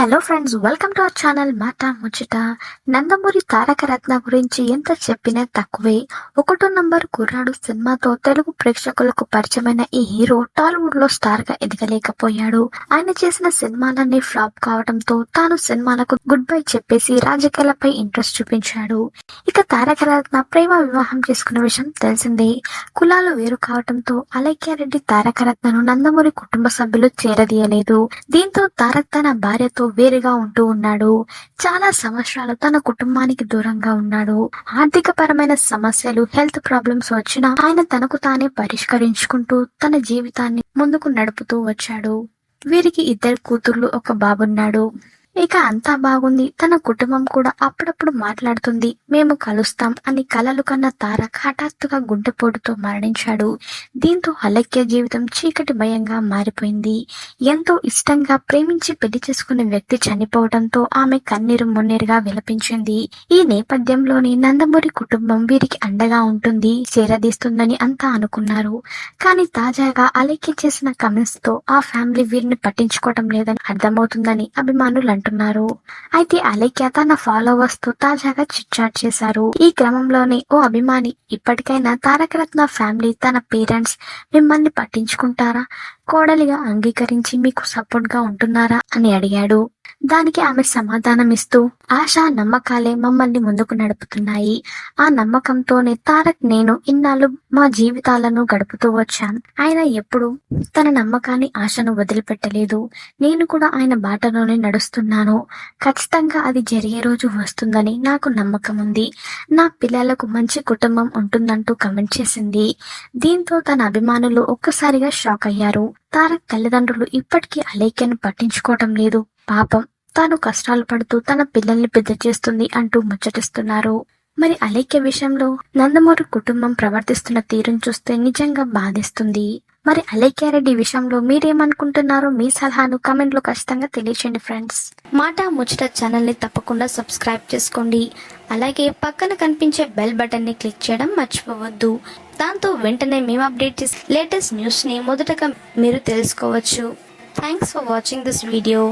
Hello friends welcome to our channel Mata Muchata Nandamuri తారక రత్న గురించి ఎంత చెప్పినా తక్కువే. ఒకటో నంబర్ కుర్రాడు సినిమాతో తెలుగు ప్రేక్షకులకు పరిచయమైన ఈ హీరో టాలీవుడ్లో స్టార్గా ఎదగలేకపోయాడు. ఆయన చేసిన సినిమాలన్నీ ఫ్లాప్ కావడంతో తాను సినిమాలకు గుడ్ బై చెప్పేసి రాజకీయాలపై ఇంట్రెస్ట్ చూపించాడు. ఇక తారక రత్న ప్రేమ వివాహం చేసుకున్న విషయం తెలిసిందే. కులాలు వేరు కావడంతో అలైక్యారెడ్డి తారక రత్నను నందమూరి కుటుంబ సభ్యులు చేరదీయలేదు. దీంతో తారక్ తన భార్యతో వేరుగా ఉంటూ ఉన్నాడు. చాలా సంవత్సరాలు తన కుటుంబానికి దూరంగా ఉన్నాడు. ఆర్థిక పరమైన సమస్యలు హెల్త్ ప్రాబ్లమ్స్ వచ్చినా ఆయన తనకు తానే పరిష్కరించుకుంటూ తన జీవితాన్ని ముందుకు నడుపుతూ వచ్చాడు. వీరికి ఇద్దరు కూతుర్లు ఒక బాబున్నాడు. ఇక అంతా బాగుంది. తన కుటుంబం కూడా అప్పుడప్పుడు మాట్లాడుతుంది. మేము కలుస్తాం అని కలలు కన్న తారక్ హఠాత్తుగా గుండెపోటుతో మరణించాడు. దీంతో అలక్య జీవితం చీకటి భయంగా మారిపోయింది. ఎంతో ఇష్టంగా ప్రేమించి పెళ్ళి చేసుకున్న వ్యక్తి చనిపోవడంతో ఆమె కన్నీరు మున్నీరుగా విలపించింది. ఈ నేపథ్యంలోని నందమూరి కుటుంబం వీరికి అండగా ఉంటుంది చేరదీస్తుందని అంతా అనుకున్నారు. కానీ తాజాగా అలక్య చేసిన కమెంట్స్తో ఆ ఫ్యామిలీ వీరిని పట్టించుకోవడం లేదని అర్థమవుతుందని అభిమానులు అంటున్నారు. అయితే అలక్య తన ఫాలోవర్స్తో తాజాగా చిట్చాట్ చేశారు. ఈ క్రమంలోనే ఓ అభిమాని ఇప్పటికైనా తారకరత్న ఫ్యామిలీ తన పేరెంట్స్ మిమ్మల్ని పట్టించుకుంటారా? కోడలిగా అంగీకరించి మీకు సపోర్ట్గా ఉంటున్నారా? అని అడిగాడు. దానికి ఆమె సమాధానం ఇస్తూ ఆశ నమ్మకాలే మమ్మల్ని ముందుకు నడుపుతున్నాయి. ఆ నమ్మకంతోనే తారక్ నేను ఇన్నాళ్ళు మా జీవితాలను గడుపుతూ వచ్చాను. ఆయన ఎప్పుడు తన నమ్మకాన్ని ఆశను వదిలిపెట్టలేదు. నేను కూడా ఆయన బాటలోనే నడుస్తున్నాను. ఖచ్చితంగా అది జరిగే రోజు వస్తుందని నాకు నమ్మకం ఉంది. నా పిల్లలకు మంచి కుటుంబం ఉంటుందంటూ కమెంట్ చేసింది. దీంతో తన అభిమానులు ఒక్కసారిగా షాక్ అయ్యారు. తారక్ తల్లిదండ్రులు ఇప్పటికీ అలేఖ్యను పట్టించుకోవటం లేదు. పాపం తాను కష్టాలు పడుతూ తన పిల్లల్ని పెద్ద చేస్తుంది అంటూ ముచ్చటిస్తున్నారు. మరి అలేఖ్య విషయంలో నందమూరి కుటుంబం ప్రవర్తిస్తున్న తీరును చూస్తే నిజంగా బాధిస్తుంది. మరి అలేఖ్యారెడ్డి విషయంలో మీరేమనుకుంటున్నారో మీ సలహాను కమెంట్లో ఖచ్చితంగా తెలియచేయండి ఫ్రెండ్స్. మాట ముచ్చట ఛానల్ని తప్పకుండా సబ్స్క్రైబ్ చేసుకోండి. అలాగే పక్కన కనిపించే బెల్ బటన్ని క్లిక్ చేయడం మర్చిపోవద్దు. దాంతో వెంటనే మేము అప్డేట్ లేటెస్ట్ న్యూస్ని మొదటగా మీరు తెలుసుకోవచ్చు. Thanks for watching this video